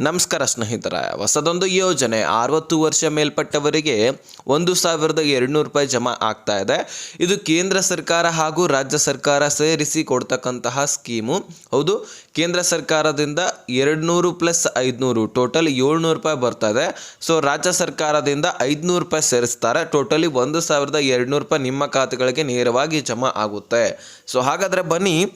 ನಮಸ್ಕಾರ ಸ್ನೇಹಿತರ. ಹೊಸದೊಂದು ಯೋಜನೆ ಅರವತ್ತು ವರ್ಷ ಮೇಲ್ಪಟ್ಟವರಿಗೆ ಒಂದು ಸಾವಿರದ ಎರಡುನೂರು ರೂಪಾಯಿ ಜಮಾ ಆಗ್ತಾ ಇದೆ. ಇದು ಕೇಂದ್ರ ಸರ್ಕಾರ ಹಾಗೂ ರಾಜ್ಯ ಸರ್ಕಾರ ಸೇರಿಸಿ ಕೊಡ್ತಕ್ಕಂತಹ ಸ್ಕೀಮು. ಹೌದು, ಕೇಂದ್ರ ಸರ್ಕಾರದಿಂದ ಎರಡು ನೂರು ಪ್ಲಸ್ ಐದುನೂರು ಟೋಟಲ್ ಏಳ್ನೂರು ರೂಪಾಯಿ ಬರ್ತಾ ಇದೆ. ಸೊ, ರಾಜ್ಯ ಸರ್ಕಾರದಿಂದ ಐದುನೂರು ರೂಪಾಯಿ ಸೇರಿಸ್ತಾರೆ. ಟೋಟಲಿ ಒಂದು ಸಾವಿರದ ಎರಡುನೂರು ರೂಪಾಯಿ ನಿಮ್ಮ ಖಾತೆಗಳಿಗೆ ನೇರವಾಗಿ ಜಮಾ ಆಗುತ್ತೆ. ಸೊ, ಹಾಗಾದರೆ ಬನ್ನಿ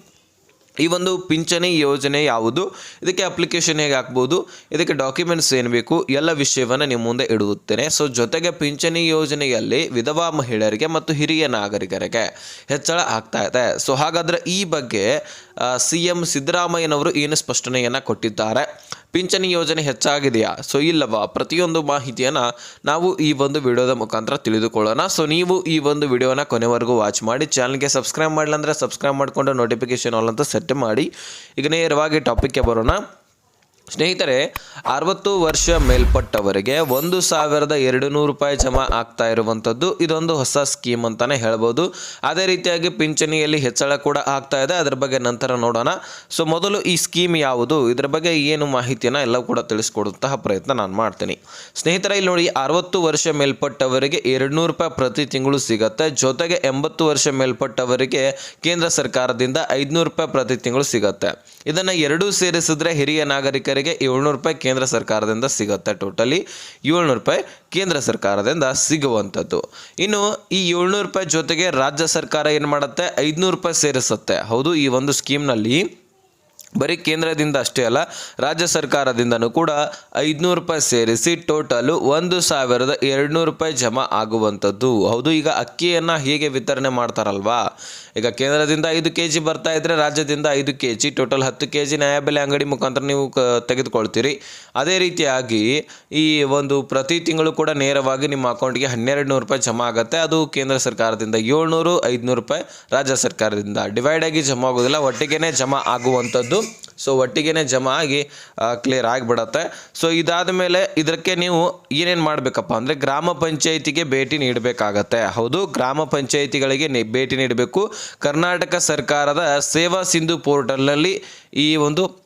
ಈ ಒಂದು ಪಿಂಚಣಿ ಯೋಜನೆ ಯಾವುದು? ಇದಕ್ಕೆ ಅಪ್ಲಿಕೇಶನ್ ಹೇಗೆ ಹಾಕ್ಬೋದು? ಇದಕ್ಕೆ ಡಾಕ್ಯುಮೆಂಟ್ಸ್ ಏನು ಬೇಕು? ಎಲ್ಲ ವಿಷಯವನ್ನು ನಿಮ್ಮ ಮುಂದೆ ಇಡುತ್ತೇನೆ. ಸೊ ಜೊತೆಗೆ ಪಿಂಚಣಿ ಯೋಜನೆಯಲ್ಲಿ ವಿಧವಾ ಮಹಿಳೆಯರಿಗೆ ಮತ್ತು ಹಿರಿಯ ನಾಗರಿಕರಿಗೆ ಹೆಚ್ಚಳ ಆಗ್ತಾ ಇದೆ. ಸೊ ಹಾಗಾದರೆ ಈ ಬಗ್ಗೆ ಸಿ ಎಂ ಸಿದ್ದರಾಮಯ್ಯನವರು ಏನು ಸ್ಪಷ್ಟನೆಯನ್ನು ಕೊಟ್ಟಿದ್ದಾರೆ? ಪಿಂಚಣಿ ಯೋಜನೆ ಹೆಚ್ಚಾಗಿದೆಯಾ? ಸೊ, ಇಲ್ಲವಾ? ಪ್ರತಿಯೊಂದು ಮಾಹಿತಿಯನ್ನು ನಾವು ಈ ಒಂದು ವಿಡಿಯೋದ ಮುಖಾಂತರ ತಿಳಿದುಕೊಳ್ಳೋಣ. ಸೊ, ನೀವು ಈ ಒಂದು ವಿಡಿಯೋನ ಕೊನೆವರೆಗೂ ವಾಚ್ ಮಾಡಿ, ಚಾನಲ್ಗೆ ಸಬ್ಸ್ಕ್ರೈಬ್ ಮಾಡಲಿಲ್ಲ ಅಂದರೆ ಸಬ್ಸ್ಕ್ರೈಬ್ ಮಾಡಿಕೊಂಡು ನೋಟಿಫಿಕೇಶನ್ ಆಲ್ ಅಂತ ಸೆಟ್ ಮಾಡಿ. ಈಗ ನೇರವಾಗಿ ಟಾಪಿಕ್ಗೆ ಬರೋಣ. ಸ್ನೇಹಿತರೆ, ಅರವತ್ತು ವರ್ಷ ಮೇಲ್ಪಟ್ಟವರಿಗೆ ಒಂದು ಸಾವಿರದ ಎರಡು ನೂರು ರೂಪಾಯಿ ಜಮಾ ಆಗ್ತಾ ಇರುವಂಥದ್ದು ಇದೊಂದು ಹೊಸ ಸ್ಕೀಮ್ ಅಂತಲೇ ಹೇಳ್ಬೋದು. ಅದೇ ರೀತಿಯಾಗಿ ಪಿಂಚಣಿಯಲ್ಲಿ ಹೆಚ್ಚಳ ಕೂಡ ಆಗ್ತಾ ಇದೆ. ಅದರ ಬಗ್ಗೆ ನಂತರ ನೋಡೋಣ. ಸೊ, ಮೊದಲು ಈ ಸ್ಕೀಮ್ ಯಾವುದು? ಇದರ ಬಗ್ಗೆ ಏನು ಮಾಹಿತಿಯನ್ನು ಎಲ್ಲ ಕೂಡ ತಿಳಿಸ್ಕೊಡುವಂತಹ ಪ್ರಯತ್ನ ನಾನು ಮಾಡ್ತೀನಿ. ಸ್ನೇಹಿತರೆ, ಇಲ್ಲಿ ನೋಡಿ, ಅರವತ್ತು ವರ್ಷ ಮೇಲ್ಪಟ್ಟವರಿಗೆ ಎರಡು ನೂರು ರೂಪಾಯಿ ಪ್ರತಿ ತಿಂಗಳು ಸಿಗುತ್ತೆ. ಜೊತೆಗೆ ಎಂಬತ್ತು ವರ್ಷ ಮೇಲ್ಪಟ್ಟವರಿಗೆ ಕೇಂದ್ರ ಸರ್ಕಾರದಿಂದ ಐದುನೂರು ರೂಪಾಯಿ ಪ್ರತಿ ತಿಂಗಳು ಸಿಗುತ್ತೆ. ಇದನ್ನು ಎರಡೂ ಸೇರಿಸಿದ್ರೆ ಹಿರಿಯ ನಾಗರಿಕರಿಗೆ ಏಳ್ನೂರು ರೂಪಾಯಿ ಕೇಂದ್ರ ಸರ್ಕಾರದಿಂದ ಸಿಗುತ್ತೆ ಟೋಟಲಿ. ಏಳ್ನೂರು ರೂಪಾಯಿ ಕೇಂದ್ರ ಸರ್ಕಾರದಿಂದ ಸಿಗುವಂಥದ್ದು. ಇನ್ನು ಈ ಏಳ್ನೂರು ರೂಪಾಯಿ ಜೊತೆಗೆ ರಾಜ್ಯ ಸರ್ಕಾರ ಏನು ಮಾಡುತ್ತೆ? ಐದುನೂರು ರೂಪಾಯಿ ಸೇರಿಸುತ್ತೆ. ಹೌದು, ಈ ಒಂದು ಸ್ಕೀಮ್ನಲ್ಲಿ ಬರೀ ಕೇಂದ್ರದಿಂದ ಅಷ್ಟೇ ಅಲ್ಲ, ರಾಜ್ಯ ಸರ್ಕಾರದಿಂದನೂ ಕೂಡ ಐದುನೂರು ರೂಪಾಯಿ ಸೇರಿಸಿ ಟೋಟಲು ಒಂದು ಸಾವಿರದ ಎರಡುನೂರು ರೂಪಾಯಿ ಜಮಾ ಆಗುವಂಥದ್ದು. ಹೌದು, ಈಗ ಅಕ್ಕಿಯನ್ನು ಹೇಗೆ ವಿತರಣೆ ಮಾಡ್ತಾರಲ್ವಾ? ಈಗ ಕೇಂದ್ರದಿಂದ ಐದು ಕೆ ಜಿ ಬರ್ತಾ ಇದ್ದರೆ ರಾಜ್ಯದಿಂದ ಐದು ಕೆ ಜಿ ಟೋಟಲ್ ಹತ್ತು ಕೆ ಜಿ ನ್ಯಾಯಬೆಲೆ ಅಂಗಡಿ ಮುಖಾಂತರ ನೀವು ಕ, ತೆಗೆದುಕೊಳ್ತೀರಿ. ಅದೇ ರೀತಿಯಾಗಿ ಈ ಒಂದು ಪ್ರತಿ ತಿಂಗಳು ಕೂಡ ನೇರವಾಗಿ ನಿಮ್ಮ ಅಕೌಂಟ್ಗೆ ಹನ್ನೆರಡು ನೂರು ರೂಪಾಯಿ ಜಮಾ ಆಗುತ್ತೆ. ಅದು ಕೇಂದ್ರ ಸರ್ಕಾರದಿಂದ ಏಳ್ನೂರು, ಐದುನೂರು ರೂಪಾಯಿ ರಾಜ್ಯ ಸರ್ಕಾರದಿಂದ. ಡಿವೈಡ್ ಆಗಿ ಜಮಾ ಆಗೋದಿಲ್ಲ ಒಟ್ಟಿಗೆ ಜಮಾ ಆಗುವಂಥದ್ದು. ಸೊ ಒಟ್ಟಿಗೆ ಜಮಾ ಆಗಿ ಕ್ಲಿಯರ್ ಆಗಿಬಿಡತ್ತೆ. ಸೊ ಇದಾದ ಮೇಲೆ ಇದಕ್ಕೆ ನೀವು ಏನೇನು ಮಾಡಬೇಕಪ್ಪ ಅಂದರೆ ಗ್ರಾಮ ಪಂಚಾಯಿತಿಗೆ ಭೇಟಿ ನೀಡಬೇಕಾಗತ್ತೆ. ಹೌದು, ಗ್ರಾಮ ಪಂಚಾಯಿತಿಗಳಿಗೆ ಭೇಟಿ ನೀಡಬೇಕು. ಕರ್ನಾಟಕ ಸರ್ಕಾರದ ಸೇವಾ ಸಿಂಧು ಪೋರ್ಟಲ್ನಲ್ಲಿ ಈ ಒಂದು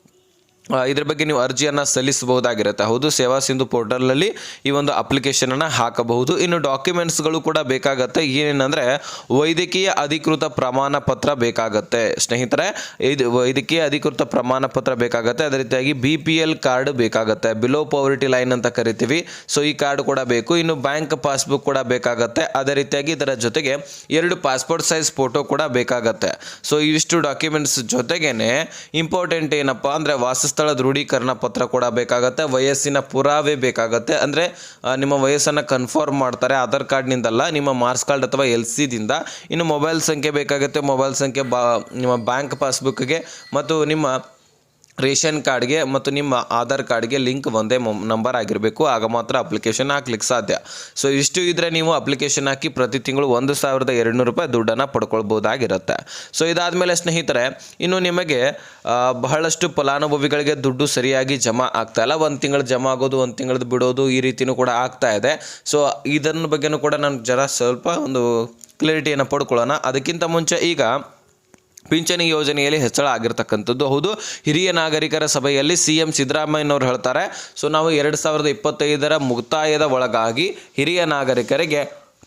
ಇದ್ರ ಬಗ್ಗೆ ನೀವು ಅರ್ಜಿಯನ್ನು ಸಲ್ಲಿಸಬಹುದಾಗಿರುತ್ತೆ. ಹೌದು, ಸೇವಾ ಸಿಂಧು ಪೋರ್ಟಲ್ನಲ್ಲಿ ಈ ಒಂದು ಅಪ್ಲಿಕೇಶನನ್ನು ಹಾಕಬಹುದು. ಇನ್ನು ಡಾಕ್ಯುಮೆಂಟ್ಸ್ಗಳು ಕೂಡ ಬೇಕಾಗತ್ತೆ. ಏನೇನೆಂದರೆ, ವೈದ್ಯಕೀಯ ಅಧಿಕೃತ ಪ್ರಮಾಣ ಪತ್ರ ಬೇಕಾಗತ್ತೆ. ಸ್ನೇಹಿತರೆ, ಇದು ವೈದ್ಯಕೀಯ ಅಧಿಕೃತ ಪ್ರಮಾಣ ಪತ್ರ ಬೇಕಾಗತ್ತೆ. ಅದೇ ರೀತಿಯಾಗಿ ಬಿ ಪಿ ಎಲ್ ಕಾರ್ಡ್ ಬೇಕಾಗತ್ತೆ. ಬಿಲೋ ಪವರ್ಟಿ ಲೈನ್ ಅಂತ ಕರಿತೀವಿ. ಸೊ ಈ ಕಾರ್ಡ್ ಕೂಡ ಬೇಕು. ಇನ್ನು ಬ್ಯಾಂಕ್ ಪಾಸ್ಬುಕ್ ಕೂಡ ಬೇಕಾಗತ್ತೆ. ಅದೇ ರೀತಿಯಾಗಿ ಇದರ ಜೊತೆಗೆ ಎರಡು ಪಾಸ್ಪೋರ್ಟ್ ಸೈಜ್ ಫೋಟೋ ಕೂಡ ಬೇಕಾಗತ್ತೆ. ಸೊ ಇವಿಷ್ಟು ಡಾಕ್ಯುಮೆಂಟ್ಸ್ ಜೊತೆಗೇನೆ ಇಂಪಾರ್ಟೆಂಟ್ ಏನಪ್ಪ ಅಂದರೆ ವಾಸಸ್ಥಳ ದೃಢೀಕರಣ ಪತ್ರ ಕೂಡ ಬೇಕಾಗುತ್ತೆ, ವಯಸ್ಸಿನ ಪುರಾವೆ ಬೇಕಾಗುತ್ತೆ. ಅಂದರೆ ನಿಮ್ಮ ವಯಸ್ಸನ್ನು ಕನ್ಫರ್ಮ್ ಮಾಡ್ತಾರೆ, ಆಧಾರ್ ಕಾರ್ಡ್ನಿಂದಲ್ಲ, ನಿಮ್ಮ ಮಾರ್ಕ್ಸ್ ಕಾರ್ಡ್ ಅಥವಾ ಎಲ್ ಸಿದಿಂದ. ಇನ್ನು ಮೊಬೈಲ್ ಸಂಖ್ಯೆ ಬೇಕಾಗುತ್ತೆ ಮೊಬೈಲ್ ಸಂಖ್ಯೆ ಬಾ, ನಿಮ್ಮ ಬ್ಯಾಂಕ್ ಪಾಸ್ಬುಕ್ಗೆ ಮತ್ತು ನಿಮ್ಮ ರೇಷನ್ ಕಾರ್ಡ್ಗೆ ಮತ್ತು ನಿಮ್ಮ ಆಧಾರ್ ಕಾರ್ಡ್ಗೆ ಲಿಂಕ್ ಒಂದೇ ನಂಬರ್ ಆಗಿರಬೇಕು. ಆಗ ಮಾತ್ರ ಅಪ್ಲಿಕೇಶನ್ ಹಾಕ್ಲಿಕ್ಕೆ ಸಾಧ್ಯ. ಸೊ, ಇಷ್ಟು ಇದ್ದರೆ ನೀವು ಅಪ್ಲಿಕೇಶನ್ ಹಾಕಿ ಪ್ರತಿ ತಿಂಗಳು ಒಂದು ಸಾವಿರದ ಎರಡುನೂರು ರೂಪಾಯಿ ದುಡ್ಡನ್ನು ಪಡ್ಕೊಳ್ಬೋದಾಗಿರುತ್ತೆ. ಸೊ, ಇದಾದಮೇಲೆ ಸ್ನೇಹಿತರೆ, ಇನ್ನು ನಿಮಗೆ ಬಹಳಷ್ಟು ಫಲಾನುಭವಿಗಳಿಗೆ ದುಡ್ಡು ಸರಿಯಾಗಿ ಜಮಾ ಆಗ್ತಾಯಿಲ್ಲ ಒಂದು ತಿಂಗಳು ಜಮಾ ಆಗೋದು, ಒಂದು ತಿಂಗಳದ್ದು ಬಿಡೋದು ಈ ರೀತಿಯೂ ಕೂಡ ಆಗ್ತಾ ಇದೆ. ಸೊ ಇದನ್ನ ಬಗ್ಗೆನೂ ಕೂಡ ನಾನು ಜರ ಸ್ವಲ್ಪ ಒಂದು ಕ್ಲಿಯರಿಟಿಯನ್ನು ಪಡ್ಕೊಳ್ಳೋಣ. ಅದಕ್ಕಿಂತ ಮುಂಚೆ ಈಗ ಪಿಂಚಣಿ ಯೋಜನೆಯಲ್ಲಿ ಹೆಚ್ಚಳ ಆಗಿರ್ತಕ್ಕಂಥದ್ದು. ಹೌದು, ಹಿರಿಯ ನಾಗರಿಕರ ಸಭೆಯಲ್ಲಿ ಸಿ ಎಂ ಸಿದ್ದರಾಮಯ್ಯನವರು ಹೇಳ್ತಾರೆ, ಸೊ ನಾವು ಎರಡು ಸಾವಿರದ ಇಪ್ಪತ್ತೈದರ ಮುಕ್ತಾಯದ ಒಳಗಾಗಿ ಹಿರಿಯ ನಾಗರಿಕರಿಗೆ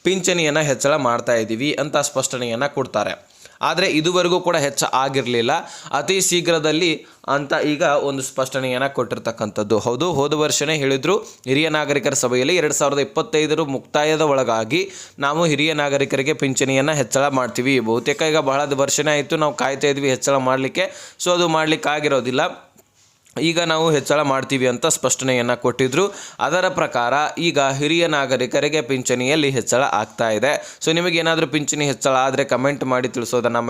ಪಿಂಚಣಿಯನ್ನು ಹೆಚ್ಚಳ ಮಾಡ್ತಾ ಇದ್ದೀವಿ ಅಂತ ಸ್ಪಷ್ಟನೆಯನ್ನು ಕೊಡ್ತಾರೆ. ಆದರೆ ಇದುವರೆಗೂ ಕೂಡ ಹೆಚ್ಚು ಆಗಿರಲಿಲ್ಲ. ಅತಿ ಶೀಘ್ರದಲ್ಲಿ ಅಂತ ಈಗ ಒಂದು ಸ್ಪಷ್ಟನೆಯನ್ನು ಕೊಟ್ಟಿರ್ತಕ್ಕಂಥದ್ದು. ಹೌದು, ಹೋದ ವರ್ಷನೇ ಹೇಳಿದರು, ಹಿರಿಯ ನಾಗರಿಕರ ಸಭೆಯಲ್ಲಿ ಎರಡು ಸಾವಿರದ ಇಪ್ಪತ್ತೈದರ ಮುಕ್ತಾಯದ ಒಳಗಾಗಿ ನಾವು ಹಿರಿಯ ನಾಗರಿಕರಿಗೆ ಪಿಂಚಣಿಯನ್ನು ಹೆಚ್ಚಳ ಮಾಡ್ತೀವಿ. ಬಹುತೇಕ ಈಗ ಬಹಳ ವರ್ಷನೇ ಆಯಿತು ನಾವು ಕಾಯ್ತಾ ಇದ್ವಿ ಹೆಚ್ಚಳ ಮಾಡಲಿಕ್ಕೆ. ಸೊ, ಅದು ಮಾಡಲಿಕ್ಕೆ ಆಗಿರೋದಿಲ್ಲ ಈಗ ನಾವು ಹೆಚ್ಚಳ ಮಾಡ್ತೀವಿ ಅಂತ ಸ್ಪಷ್ಟನೆಯನ್ನು ಕೊಟ್ಟಿದ್ರು. ಅದರ ಪ್ರಕಾರ ಈಗ ಹಿರಿಯ ನಾಗರಿಕರಿಗೆ ಪಿಂಚಣಿಯಲ್ಲಿ ಹೆಚ್ಚಳ ಆಗ್ತಾ ಇದೆ. ಸೊ ನಿಮಗೇನಾದರೂ ಪಿಂಚಣಿ ಹೆಚ್ಚಳ ಆದರೆ ಕಮೆಂಟ್ ಮಾಡಿ ತಿಳಿಸೋದನ್ನು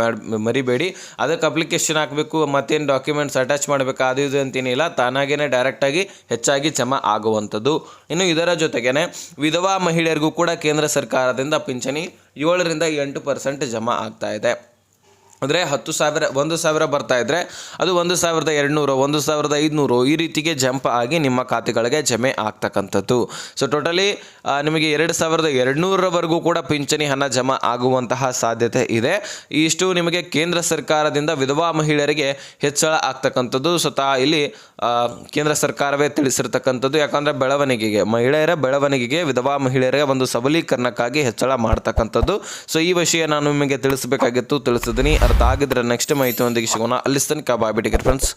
ಮರಿಬೇಡಿ. ಅದಕ್ಕೆ ಅಪ್ಲಿಕೇಶನ್ ಹಾಕಬೇಕು, ಮತ್ತೇನು ಡಾಕ್ಯುಮೆಂಟ್ಸ್ ಅಟ್ಯಾಚ್ ಮಾಡಬೇಕು, ಅದು ಇದು ಅಂತೇನಿಲ್ಲ ತಾನಾಗೇ ಡೈರೆಕ್ಟಾಗಿ ಹೆಚ್ಚಾಗಿ ಜಮಾ ಆಗುವಂಥದ್ದು. ಇನ್ನು ಇದರ ಜೊತೆಗೇನೆ ವಿಧವಾ ಮಹಿಳೆಯರಿಗೂ ಕೂಡ ಕೇಂದ್ರ ಸರ್ಕಾರದಿಂದ ಪಿಂಚಣಿ ಏಳರಿಂದ ಎಂಟು ಪರ್ಸೆಂಟ್ ಜಮಾ ಆಗ್ತಾ ಇದೆ. ಅಂದರೆ ಹತ್ತು ಸಾವಿರ, ಒಂದು ಸಾವಿರ ಬರ್ತಾ ಇದ್ದರೆ ಅದು ಒಂದು ಸಾವಿರದ ಎರಡುನೂರು, ಒಂದು ಸಾವಿರದ ಐದುನೂರು ಈ ರೀತಿಗೆ ಜಂಪ್ ಆಗಿ ನಿಮ್ಮ ಖಾತೆಗಳಿಗೆ ಜಮೆ ಆಗ್ತಕ್ಕಂಥದ್ದು. ಸೊ ಟೋಟಲಿ ನಿಮಗೆ ಎರಡು ಸಾವಿರದ ಎರಡುನೂರವರೆಗೂ ಕೂಡ ಪಿಂಚಣಿ ಹಣ ಜಮಾ ಆಗುವಂತಹ ಸಾಧ್ಯತೆ ಇದೆ. ಇಷ್ಟು ನಿಮಗೆ ಕೇಂದ್ರ ಸರ್ಕಾರದಿಂದ ವಿಧವಾ ಮಹಿಳೆಯರಿಗೆ ಹೆಚ್ಚಳ ಆಗ್ತಕ್ಕಂಥದ್ದು. ಸ್ವತಃ ಇಲ್ಲಿ ಕೇಂದ್ರ ಸರ್ಕಾರವೇ ತಿಳಿಸಿರ್ತಕ್ಕಂಥದ್ದು. ಯಾಕಂದರೆ ಬೆಳವಣಿಗೆಗೆ, ಮಹಿಳೆಯರ ಬೆಳವಣಿಗೆಗೆ ವಿಧವಾ ಮಹಿಳೆಯರಿಗೆ ಒಂದು ಸಬಲೀಕರಣಕ್ಕಾಗಿ ಹೆಚ್ಚಳ ಮಾಡ್ತಕ್ಕಂಥದ್ದು. ಸೊ ಈ ವಿಷಯ ನಾನು ನಿಮಗೆ ತಿಳಿಸಬೇಕಾಗಿತ್ತು, ತಿಳಿಸಿದ್ದೀನಿ. ಅರ್ಥ ಆಗಿದ್ರೆ ನೆಕ್ಸ್ಟ್ ಮಾಹಿತಿಯೊಂದಿಗೆ ಸಿಗೋಣ ಅಲ್ಲಿ ತನಕ ಬಾಯ್ ಬಿಟ್ಟಿಗೆ ಫ್ರೆಂಡ್ಸ್